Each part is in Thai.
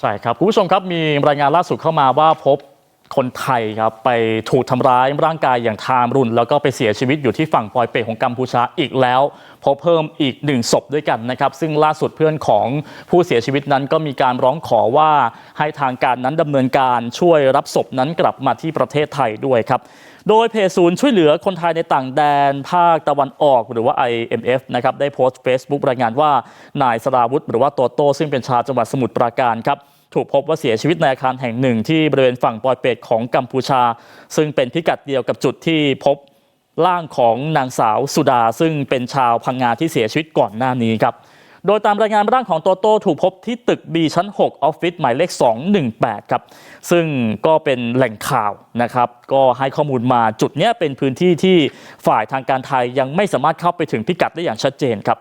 ใช่ครับคุณผู้ชมครับมีรายงานล่าสุดเข้ามาว่าพบ คนไทยครับไปถูกทำร้ายร่างกายอย่างทารุณ แล้วก็ไปเสียชีวิตอยู่ที่ฝั่งปอยเปตของกัมพูชาอีกแล้วพบเพิ่มอีกหนึ่งศพด้วยกันนะครับ ซึ่งล่าสุดเพื่อนของผู้เสียชีวิตนั้นก็มีการร้องขอว่าให้ทางการนั้นดำเนินการช่วยรับศพนั้นกลับมาที่ประเทศไทยด้วยครับ โดยเพจศูนย์ช่วยเหลือคนไทยในต่างแดนภาคตะวันออกหรือว่า IMF นะครับได้โพสต์ Facebook รายงานว่านายสราวุธหรือว่าโตโต้ซึ่งเป็นชาวจังหวัดสมุทรปราการครับ ถูกพบว่าเสียชีวิตในอาคารแห่งหนึ่ง ที่บริเวณฝั่งปอยเปตของกัมพูชา ซึ่งเป็นพิกัดเดียวกับจุดที่พบร่างของนางสาวสุดา ซึ่งเป็นชาวพังงาที่เสียชีวิตก่อนหน้านี้ครับโดยตามรายงานร่างของโตโต้ถูกพบที่ตึก B ชั้น 6 ออฟฟิศหมายเลข 218 ครับ ซึ่งก็เป็นแหล่งข่าวนะครับ ก็ให้ข้อมูลมาจุดนี้เป็นพื้นที่ที่ฝ่ายทางการไทยยังไม่สามารถเข้าไปถึงพิกัดได้อย่างชัดเจนครับ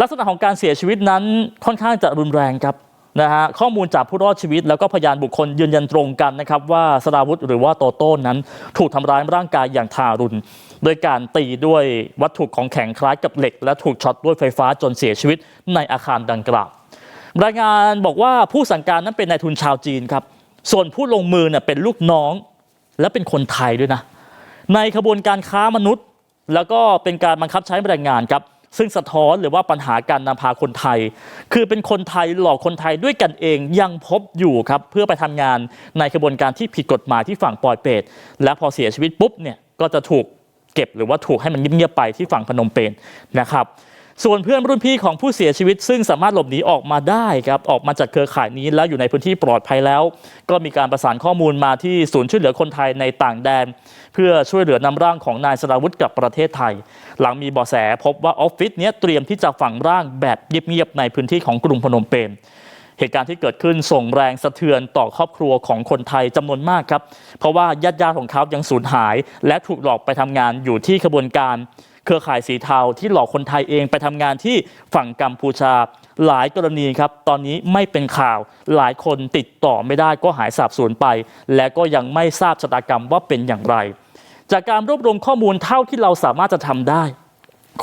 ลักษณะของการเสียชีวิตนั้นค่อนข้างจะรุนแรงครับ นะฮะข้อมูลจากผู้รอดชีวิตแล้วก็พยานบุคคลยืนยันตรงกันนะครับว่าสราวุธหรือว่าโตโต้นั้นถูกทำร้ายร่างกายอย่างทารุณโดยการตีด้วยวัตถุของแข็งคล้ายกับเหล็ก และถูกช็อตด้วยไฟฟ้าจนเสียชีวิตในอาคารดังกล่าวรายงานบอกว่าผู้สั่งการนั้นเป็นนายทุนชาวจีนครับ ส่วนผู้ลงมือเนี่ยเป็นลูกน้อง และเป็นคนไทยด้วยนะ ในขบวนการค้ามนุษย์ แล้วก็เป็นการบังคับใช้แรงงานครับ ซึ่งสะท้อนหรือว่าปัญหาการนำพาคนไทย คือเป็นคนไทยหลอกคนไทยด้วยกันเองยังพบอยู่ครับเพื่อไปทำงานในขบวนการที่ผิดกฎหมายที่ฝั่งปอยเปตและพอเสียชีวิตปุ๊บเนี่ยก็จะถูกเก็บหรือว่าถูกให้มันเงียบๆไปที่ฝั่งพนมเปญนะครับ ส่วนเพื่อนรุ่นพี่ของผู้เสียชีวิต ซึ่งสามารถหลบหนีออกมาได้ครับออกมาจากเครือข่ายนี้แล้วอยู่ในพื้นที่ปลอดภัยแล้ว ก็มีการประสานข้อมูลมาที่ศูนย์ช่วยเหลือคนไทยในต่างแดน เพื่อช่วยเหลือนำร่างของนายสราวุธกลับประเทศไทย หลังมีเบาะแสพบว่าออฟฟิศนี้เตรียมที่จะฝังร่างแบบเงียบๆในพื้นที่ของกรุงพนมเปญเหตุการณ์ที่เกิดขึ้นส่งแรงสะเทือนต่อครอบครัวของคนไทยจำนวนมากครับ เพราะว่าญาติญาติๆของเขายังสูญหาย และถูกหลอกไปทำงานอยู่ที่ขบวนการ เครือข่ายสีเทาที่หลอกคนไทยเองไปทำงานที่ฝั่งกัมพูชาหลายกรณีครับ ตอนนี้ไม่เป็นข่าวหลายคนติดต่อไม่ได้ก็หายสาบสูญไป และก็ยังไม่ทราบชะตากรรมว่าเป็นอย่างไร จากการรวบรวมข้อมูลเท่าที่เราสามารถจะทำได้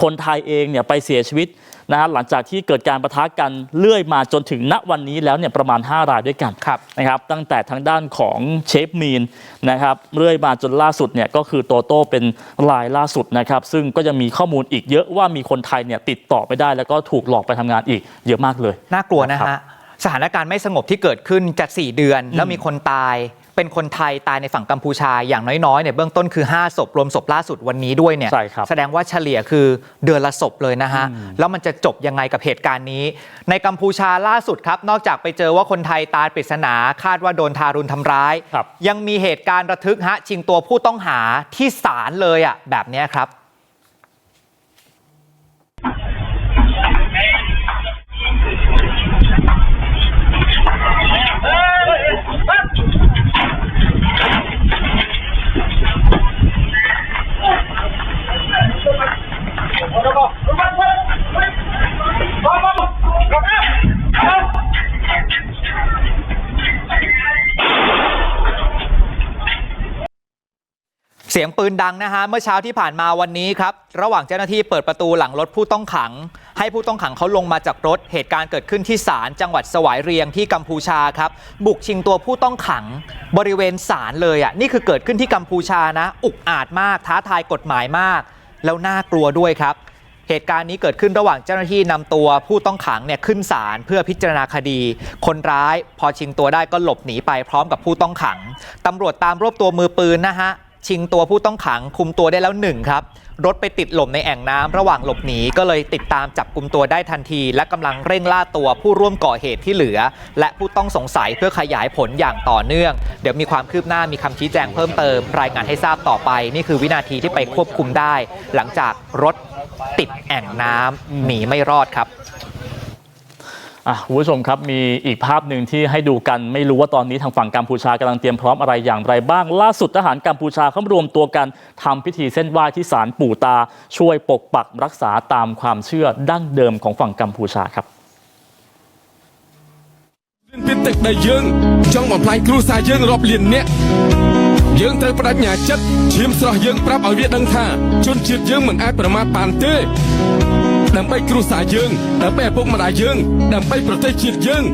คนไทยเองเนี่ยไปเสียชีวิตนะฮะหลังจากที่เกิดการประทะกันเลื่อยมาจนถึงณวันนี้แล้วเนี่ยประมาณ 5 รายด้วยกันครับนะครับ ตั้งแต่ทางด้านของเชฟมีนนะครับเรื่อยมาจนล่าสุดเนี่ยก็คือโตโต้เป็นรายล่าสุดนะครับ ซึ่งก็ยังมีข้อมูลอีกเยอะว่ามีคนไทยเนี่ยติดต่อไม่ได้ แล้วก็ถูกหลอกไปทำงานอีกเยอะมากเลย น่ากลัวนะครัฮะบสถานการณ์ไม่สงบที่เกิดขึ้นจะ4เดือน แล้วมีคนตาย เป็นคนไทยตายในฝั่งกัมพูชาอย่างน้อยๆเนี่ยเบื้องต้นคือ 5 ศพ รวมศพล่าสุดวันนี้ด้วยเนี่ยใช่ครับแสดงว่าเฉลี่ยคือเดือนละศพเลยนะฮะ แล้วมันจะจบยังไงกับเหตุการณ์นี้ ในกัมพูชาล่าสุดครับ นอกจากไปเจอว่าคนไทยตายปริศนาคาดว่าโดนทารุณทำร้ายครับยังมีเหตุการณ์ระทึกฮะชิงตัวผู้ต้องหาที่ศาลเลยอะแบบเนี้ยครับ สียงปืนดังนะฮะเมื่อเช้าที่ผ่านมาวันนี้ครับ ระหว่างเจ้าหน้าที่เปิดประตูหลังรถผู้ต้องขัง ให้ผู้ต้องขังเขาลงมาจากรถ เหตุการณ์เกิดขึ้นที่ศาลจังหวัดสวายเรียงที่กัมพูชาครับ บุกชิงตัวผู้ต้องขังบริเวณศาลเลยอะนี่คือเกิดขึ้นที่กัมพูชานะ อุกอาจมากท้าทายกฎหมายมาก แล้วน่ากลัวด้วยครับ เหตุการณ์นี้เกิดขึ้นระหว่างเจ้าหน้าที่นำตัวผู้ต้องขังเนี่ยขึ้นศาลเพื่อพิจารณาคดี คนร้ายพอชิงตัวได้ก็หลบหนีไปพร้อมกับผู้ต้องขังตำรวจตามรวบตัวมือปืนนะฮะ ชิงตัวผู้ต้องขังคุมตัวได้แล้วหนึ่งครับ รถไปติดหล่มในแอ่งน้ำระหว่างหลบหนีก็เลยติดตามจับกลุ่มตัวได้ทันที และกำลังเร่งล่าตัวผู้ร่วมก่อเหตุที่เหลือ และผู้ต้องสงสัยเพื่อขยายผลอย่างต่อเนื่อง เดี๋ยวมีความคืบหน้ามีคำชี้แจงเพิ่มเติม รายงานให้ทราบต่อไป นี่คือวินาทีที่ไปควบคุมได้ หลังจากรถติดแอ่งน้ำหนีไม่รอดครับ คุณผู้ชมครับมีอีกภาพหนึ่งที่ให้ดูกันไม่รู้ว่าตอนนี้ทางฝั่งกัมพูชากำลังเตรียมพร้อมอะไรอย่างไรบ้าง ล่าสุดทหารกัมพูชาเขารวมตัวกันทำพิธีเส้นไหว้ที่ศาลปู่ตา ช่วยปกปักรักษาตามความเชื่อดั้งเดิมของฝั่งกัมพูชาครับ ពីទឹកដែលយើងចង់បំផ្លាញគ្រួសារយើងរាប់លាននាក់យើងត្រូវបដិញ្ញាចិត្តឈាមស្រស់យើងប្រាប់ឲ្យវាដឹងថាជនជាតិយើងមិនអាចប្រមាថបានទេ ដើម្បីគ្រួសារយើងដើម្បីឪពុកម្ដាយយើងដើម្បីប្រទេសជាតិយើង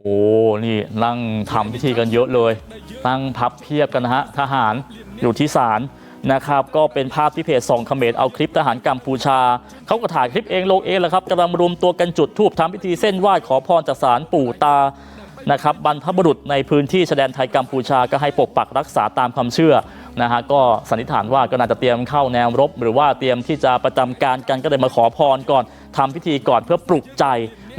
โอ้ นี่นั่งทำพิธีกันเยอะเลย ตั้งพับเพียบกันนะฮะ ทหารอยู่ที่ศาลนะครับ ก็เป็นภาพที่เพจส่องเขมรเอาคลิปทหารกัมพูชา เขาก็ถ่ายคลิปเองลงเองแหละครับกำลังรวมตัวกันจุดธูปทำพิธีเส้นไหว้ขอพรจากศาลปู่ตา นะครับบรรพบุรุษในพื้นที่ชายแดนไทยกัมพูชาก็ให้ปกปักรักษาตามความเชื่อ นะฮะก็สันนิษฐานว่าก็น่าจะเตรียมเข้าแนวรบ หรือว่าเตรียมที่จะประจำการกันก็เลยมาขอพรก่อนทำพิธีก่อนเพื่อปลุกใจ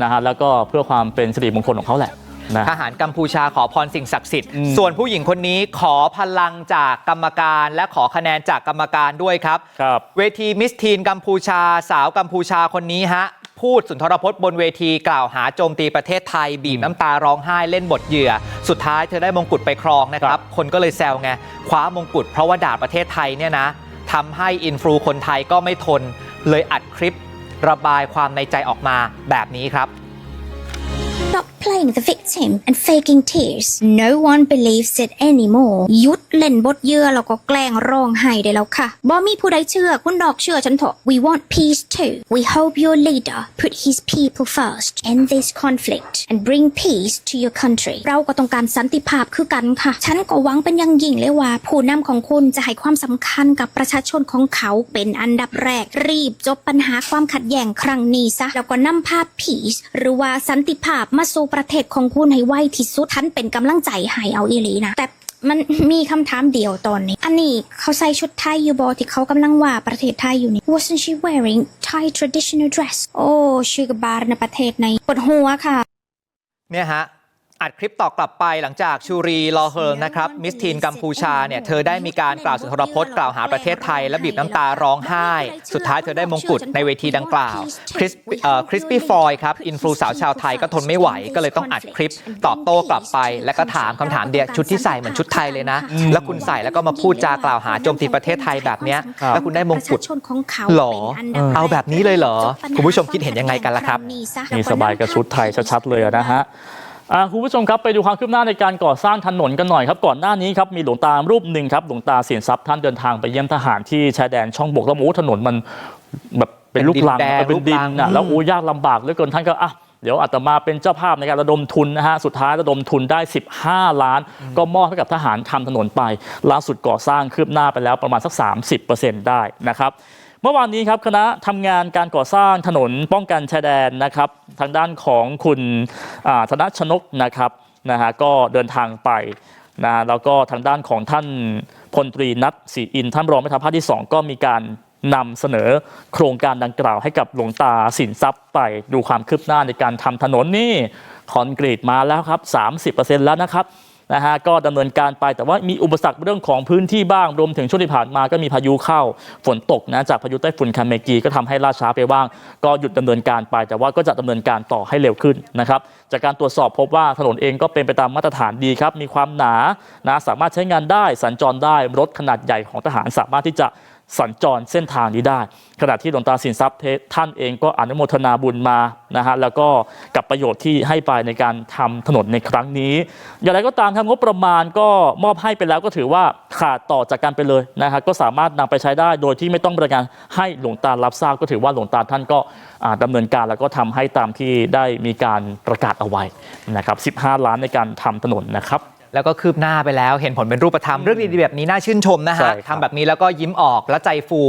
นะฮะแล้วก็เพื่อความเป็นสิริมงคลของเขาแหละนะทหารกัมพูชาขอพรสิ่งศักดิ์สิทธิ์อืมส่วนผู้หญิงคนนี้ขอพลังจากกรรมการและขอคะแนนจากกรรมการด้วยครับครับเวทีมิสทีนกัมพูชา สาวกัมพูชาคนนี้ฮะ พูดสุนทรพจน์บนเวทีกล่าวหาโจมตีประเทศไทย บีบน้ำตาร้องไห้เล่นบทเหยื่อ สุดท้ายเธอได้มงกุฎไปครองนะคครัรับบคนก็เลยแซวไงคว้ามงกุฎเพราะว่าด่าประเทศไทยเนี่ยนะทำให้อินฟลูคนไทยก็ไม่ทน เลยอัดคลิประบายความในใจออกมาแบบนี้ครับ Stop playing the victim and faking tears. No one believes it anymore. หยุดเล่นบทเยื่อแล้วก็แกล้งร้องไห้ได้แล้วค่ะบ่มีผู้ใดเชื่อคุณดอกเชื่อฉันเถอะ We want peace too. We hope your leader put his people first. End this conflict and bring peace to your country. เราก็ต้องการสันติภาพคือกันค่ะ ฉันก็หวังเป็นอย่างยิ่งเลยว่า ผู้นำของคุณจะให้ความสำคัญกับประชาชนของเขาเป็นอันดับแรก รีบจบปัญหาความขัดแย้งครั้งนี้ซะแล้วก็นำภาพ peace หรือว่าสันติภาพมาาสู่ประเทศของคุณให้ไวที่สุดฉันเป็นกำลังใจให้เอาอีหลีนะแต่มันมีคำถามเดียวตอนนี้ อันนี้เขาใส่ชุดไทยอยู่บอที่เขากำลังว่าประเทศไทยอยู่นี่ Wasn't she wearing Thai traditional dress โอ้ชื่อกบาร์ในประเทศในปวดหัวค่ะ เนี่ยฮะ อัดคลิปตอบกลับไปหลังจากชูรีลอเฮิงนะครับมิสทีนกัมพูชาเนี่ยเธอได้มีการกล่าวสุนทรพจน์กล่าวหาประเทศไทย และบีบน้ำตาร้องไห้ สุดท้ายเธอได้มงกุฎในเวทีดังกล่าวคริสปี้ฟอยครับอินฟลูสาวชาวไทยก็ทนไม่ไหว ก็เลยต้องอัดคลิปตอบโต้กลับไป แล้วก็ถามคำถามเดียวชุดที่ใส่เหมือนชุดไทยเลยนะ แล้วคุณใส่แล้วก็มาพูดจากล่าวหาโจมตีประเทศไทยแบบนี้แล้วคุณได้มงกุฎหรอเอาแบบนี้เลยเหรอคุณผู้ชมคิดเห็นยังไงกันล่ะครับนี่สบายกับชุดไทยชัดๆเลยนะฮะ คุณผู้ชมครับไปดูความคืบหน้าในการก่อสร้างถนนกันหน่อยครับก่อนหน้านี้ครับมีหลวงตารูปหนึ่งครับหลวงตาเสียนทรัพย์ท่านเดินทางไปเยี่ยมทหารที่ชายแดนช่องบกแล้วโอ้ถนนมันแบบเป็นลูกลังเป็นดินแดงเป็นดินลูกรันะงแล้วโอ้ยากลำบากเหลือเกินท่านก็อะเดี๋ยวอาตมาเป็นเจ้าภาพในการระดมทุนนะฮะสุดท้ายระดมทุนได้ 15 ล้าน ก็มอบให้กับทหารทำถนนไปล่าสุดก่อสร้างคืบหน้าไปแล้วประมาณสัก 30%ได้นะครับ เมื่อวานนี้ครับคณะทำงานการก่อสร้างถนนป้องกันชายแดนนะครับ ทางด้านของคุณธนชนกนะครับนะฮะก็เดินทางไปนะแล้วก็ทางด้านของท่านพลตรีนัทศรีอินท่านรองแม่ทัพภาคที่ 2 ก็มีการนำเสนอโครงการดังกล่าวให้กับหลวงตาสินทรัพย์ไปดูความคืบหน้าในการทำถนนนี่คอนกรีตมาแล้วครับ 30%แล้วนะครับ นะฮะก็ดำเนินการไปแต่ว่ามีอุปสรรคเรื่องของพื้นที่บ้างรวมถึงช่วงที่ผ่านมาก็มีพายุเข้าฝนตกนะจากพายุไต้ฝุ่นคาเมกีก็ทำให้ล่าช้าไปบ้าง ก็หยุดดำเนินการไป แต่ว่าก็จะดำเนินการต่อให้เร็วขึ้นนะครับจากการตรวจสอบพบว่าถนนเองก็เป็นไปตามมาตรฐานดีครับมีความหนานะสามารถใช้งานได้สัญจรได้รถขนาดใหญ่ของทหารสามารถที่จะ สัญจรเส้นทางนี้ได้ ขณะที่หลวงตาสินทรัพย์เทท่านเองก็อนุโมทนาบุญมานะฮะแล้วก็กับประโยชน์ที่ให้ไปในการทำถนนในครั้งนี้ อย่างไรก็ตามครับงบประมาณก็มอบให้ไปแล้วก็ถือว่าขาดต่อจากกันไปเลยนะฮะก็สามารถนำไปใช้ได้โดยที่ไม่ต้องบริการให้หลวงตารับทราบก็ถือว่าหลวงตาท่านก็อ่าดำเนินการแล้วก็ทำให้ตามที่ได้มีการประกาศเอาไว้นะครับ15 ล้านในการทำถนนนะครับ แล้วก็คืบหน้าไปแล้วเห็นผลเป็นรูปธรรมเรื่องดีๆแบบนี้น่าชื่นชมนะใช่ฮะครับทำแบบนี้แล้วก็ยิ้มออกและใจฟู